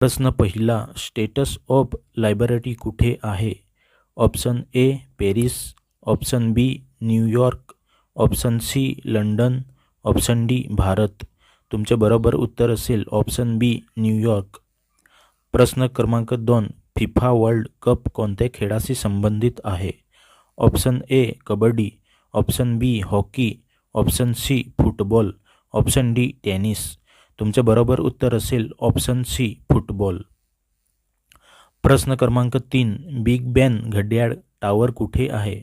प्रश्न पहिला status of library कुठे आहे? Option A Paris option B New York option C London option D Bharat. तुमचे बरोबर उत्तर असेल ऑप्शन बी न्यूयॉर्क प्रश्न क्रमांक दोन फिफा वर्ल्ड कप कोणत्या खेळाशी संबंधित आहे? Option A kabaddi. Option B hockey option C football option D tennis तुमचे बरोबर उत्तर असेल ऑप्शन सी फुटबॉल प्रश्न क्रमांक तीन बिग बॅन घड्याळ टावर कुठे आहे?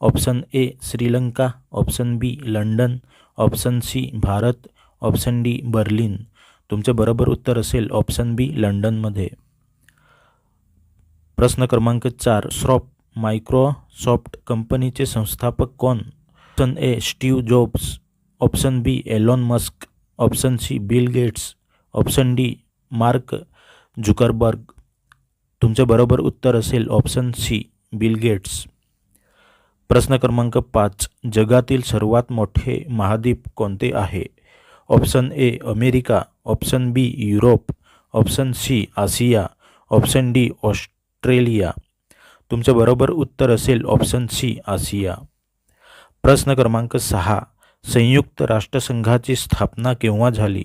Option A Sri Lanka. Option B London. Option C Bharat. Option D Berlin. तुमचे बरोबर उत्तर असेल ऑप्शन बी लंडनमध्ये. प्रश्न क्रमांक चार श्रॉप मायक्रोसॉफ्ट कंपनीचे संस्थापक कोण? Option A Steve Jobs option B Elon Musk option C Bill Gates option D Mark Zuckerberg. तुमचे बरोबर उत्तर असेल ऑप्शन सी बिल गेट्स प्रश्न क्रमांक पाच जगातील सर्वात मोठे महाद्वीप कोणते आहे? Option A America. Option B Europe. Option C Asia option D Australia. तुमचे बरोबर उत्तर असेल ऑप्शन सी आशिया प्रश्न क्रमांक सहा संयुक्त राष्ट्रसंघाची स्थापना केव्हा झाली?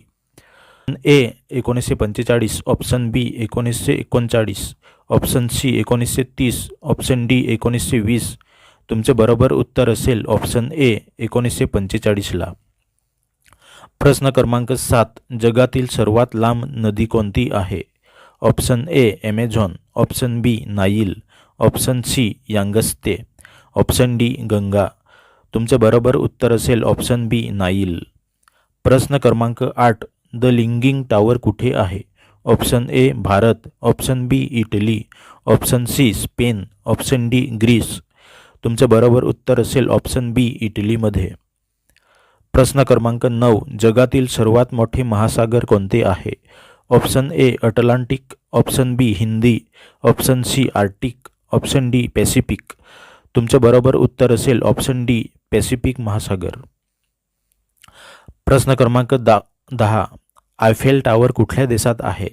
ए एकोणीसशे पंचेचाळीस. ऑप्शन बी एकोणीसशे एकोणचाळीस. ऑप्शन सी एकोणीसशे तीस. ऑप्शन डी एकोणीसशे वीस. तुमचे बरोबर उत्तर असेल ऑप्शन ए एकोणीसशे पंचेचाळीसला प्रश्न क्रमांक सात जगातील सर्वात लांब नदी कोणती आहे? Option A Amazon option B Nile option C Yangtze option D Ganga तुमचे बरोबर उत्तर असेल ऑप्शन बी नाईल प्रश्न क्रमांक आठ द लिंगिंग टावर कुठे आहे? Option A Bharat. Option B Italy. Option C Spain. Option D Greece. तुमचं बरोबर उत्तर असेल ऑप्शन बी इटलीमध्ये. प्रश्न क्रमांक नऊ जगातील सर्वात मोठे महासागर कोणते आहे? Option A Atlantic. Option B Hindi. Option C Arctic. Option D Pacific. तुमचं बरोबर उत्तर असेल ऑप्शन डी पॅसिफिक महासागर. प्रश्न क्रमांक दा दहा आयफेल टावर कुठल्या देशात आहे?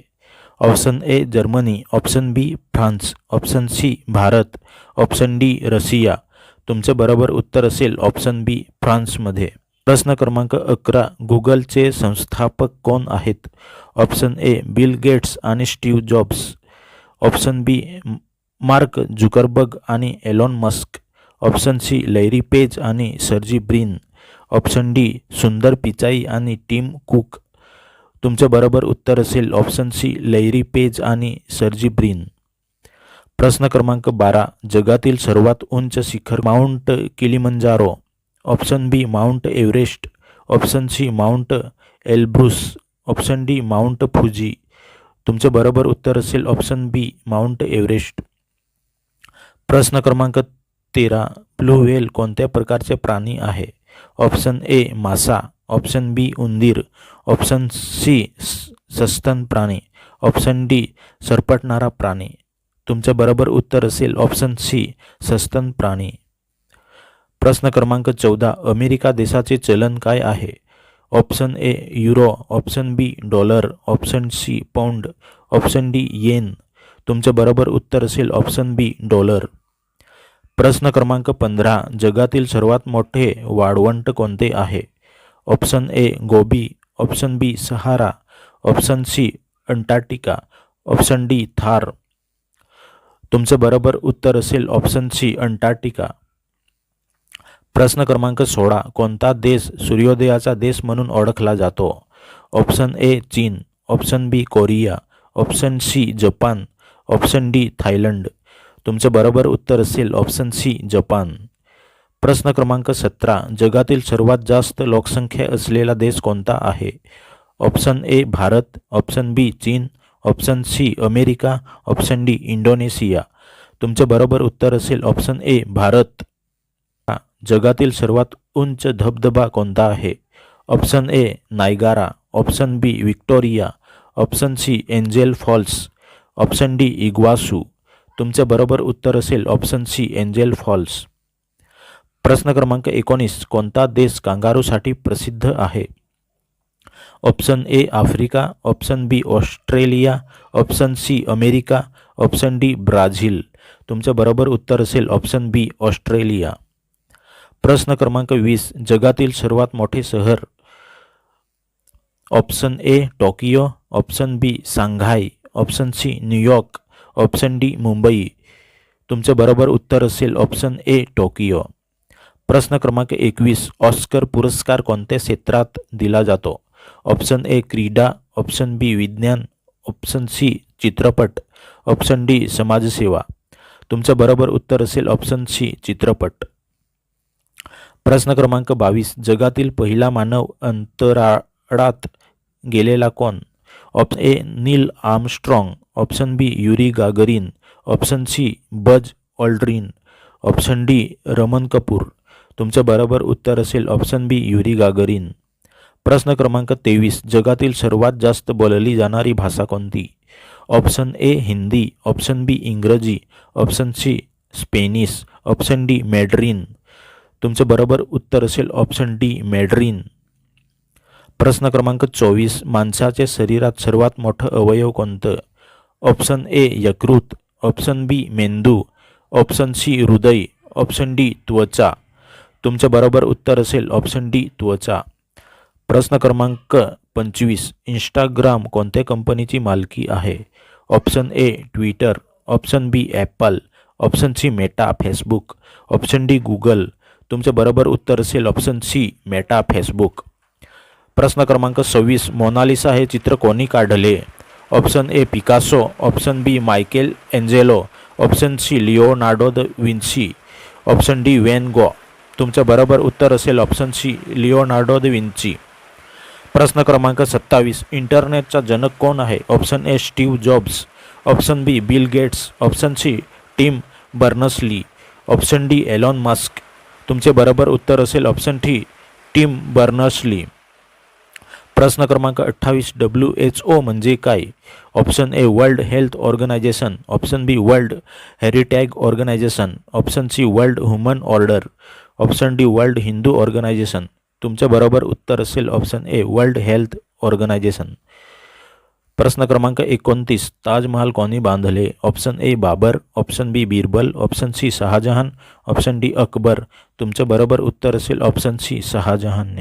Option A Germany option B France option C Bharat option D Russia. तुमचे बरोबर उत्तर असेल ऑप्शन बी फ्रान्समध्ये. प्रश्न क्रमांक अकरा गुगलचे संस्थापक कोण आहेत? ऑप्शन ए बिल गेट्स आणि Steve Jobs. Option B Mark Zuckerberg आणि Elon Musk. Option C Larry Page आणि Sergey Brin. Option D Sundar Pichai आणि टीम कुक. तुमचे बरोबर उत्तर असेल ऑप्शन सी लैरी पेज आणि सर्जी ब्रिन. प्रश्न क्रमांक बारा जगातील सर्वात उंच शिखर Mount Kilimanjaro. Option B Mount Everest. Option C Mount Elbrus. Option D Mount Fuji. तुमचं बरोबर उत्तर असेल ऑप्शन बी माउंट एव्हरेस्ट. प्रश्न क्रमांक तेरा ब्लू व्हेल कोणत्या प्रकारचे प्राणी आहे? ऑप्शन ए मासा. ऑप्शन बी उंदीर ऑप्शन सी सस्तन प्राणी ऑप्शन डी सरपटणारा प्राणी. तुमचं बरोबर उत्तर असेल ऑप्शन सी सस्तन प्राणी. प्रश्न क्रमांक चौदा अमेरिका देशाचे चलन काय आहे? Option A euro option B dollar option C pound option D yen. तुमचं बरोबर उत्तर असेल ऑप्शन बी डॉलर. प्रश्न क्रमांक पंधरा जगातील सर्वात मोठे वाळवंट कोणते आहे? Option A Gobi option B Sahara option C Antarctica option D Thar. तुमचं बरोबर उत्तर असेल ऑप्शन सी अंटार्क्टिका. प्रश्न क्रमांक सोळा कोणता देश सूर्योदयाचा देश म्हणून ओळखला जातो? ऑप्शन ए चीन option B Korea option C Japan option D Thailand. तुमचं बरोबर उत्तर असेल ऑप्शन सी जपान. प्रश्न क्रमांक सतरा. जगातील सर्वात जास्त लोकसंख्या असलेला देश कोणता आहे? Option A Bharat. Option B चीन. Option C America. Option D Indonesia. तुमचं बरोबर उत्तर असेल ऑप्शन ए भारत. जगातील सर्वात उंच धबधबा कोणता आहे? Option A Niagara. Option B Victoria. Option C Angel Falls. Option D Iguazu. तुमचं बरोबर उत्तर असेल ऑप्शन सी एंजेल फॉल्स. प्रश्न क्रमांक एकोणीस कोणता देश कंगारू कांगारूसाठी प्रसिद्ध आहे? Option A Africa, option B Australia, option C America, option D Brazil. तुमचं बरोबर उत्तर असेल ऑप्शन बी ऑस्ट्रेलिया. प्रश्न क्रमांक वीस, जगातील सर्वात मोठे शहर. Option A Tokyo, option B Shanghai option C New York, option D Mumbai. तुमचं बरोबर उत्तर असेल ऑप्शन ए टोकियो. प्रश्न क्रमांक एकवीस ऑस्कर पुरस्कार कोणत्या क्षेत्रात दिला जातो? ऑप्शन ए क्रीडा ऑप्शन बी विज्ञान ऑप्शन सी चित्रपट ऑप्शन डी समाजसेवा. तुमचं बरोबर उत्तर असेल ऑप्शन सी चित्रपट. प्रश्न क्रमांक बावीस जगातील पहिला मानव अंतराळात गेलेला कोण? Option A Neil Armstrong option B Yuri Gagarin option C Buzz Aldrin option D Raman Kapoor. तुमचं बरोबर उत्तर असेल ऑप्शन बी युरी गागरीन. प्रश्न क्रमांक तेवीस जगातील सर्वात जास्त बोलली जाणारी भाषा कोणती? Option A Hindi. Option B इंग्रजी. Option C Spanish. Option D Mandarin. तुमचं बरोबर उत्तर असेल ऑप्शन डी मॅड्रिन. प्रश्न क्रमांक चोवीस माणसाच्या शरीरात सर्वात मोठं अवयव कोणतं? ऑप्शन ए यकृत. ऑप्शन बी मेंदू. ऑप्शन सी हृदय. ऑप्शन डी त्वचा. तुमचं बरोबर उत्तर असेल ऑप्शन डी त्वचा. प्रश्न क्रमांक पंचवीस इंस्टाग्राम कोणत्या कंपनीची मालकी आहे? Option A Twitter option B Apple option C Meta Facebook option D Google तुमचं बरोबर उत्तर असेल ऑप्शन सी मेटा फेसबुक प्रश्न क्रमांक सव्वीस मोनालिसा हे चित्र कोणी काढले? Option A Picasso option B Michelangelo option C Leonardo da Vinci option D Van Gogh तुमचं बरोबर उत्तर असेल option C Leonardo da Vinci प्रश्न क्रमांक सत्तावीस इंटरनेटचा जनक कोण आहे? Option A Steve Jobs option B Bill Gates option C Tim Berners Lee option D Elon Musk तुमचे बरोबर उत्तर असेल ऑप्शन टी टीम बर्नसली प्रश्न क्रमांक अठ्ठावीस डब्ल्यू एच ओ म्हणजे काय? Option A World Health Organisation option B World Heritage Organisation option C World Human Order option D World Hindu Organisation. तुमच्या बरोबर उत्तर असेल option A World Health Organisation. प्रश्न क्रमांक एकोणतीस ताजमहाल कोणी बांधले? Option A Babur. Option B Birbal. Option C Shah Jahan. Option D Akbar. तुमचं बरोबर उत्तर असेल ऑप्शन सी शहाजहानने.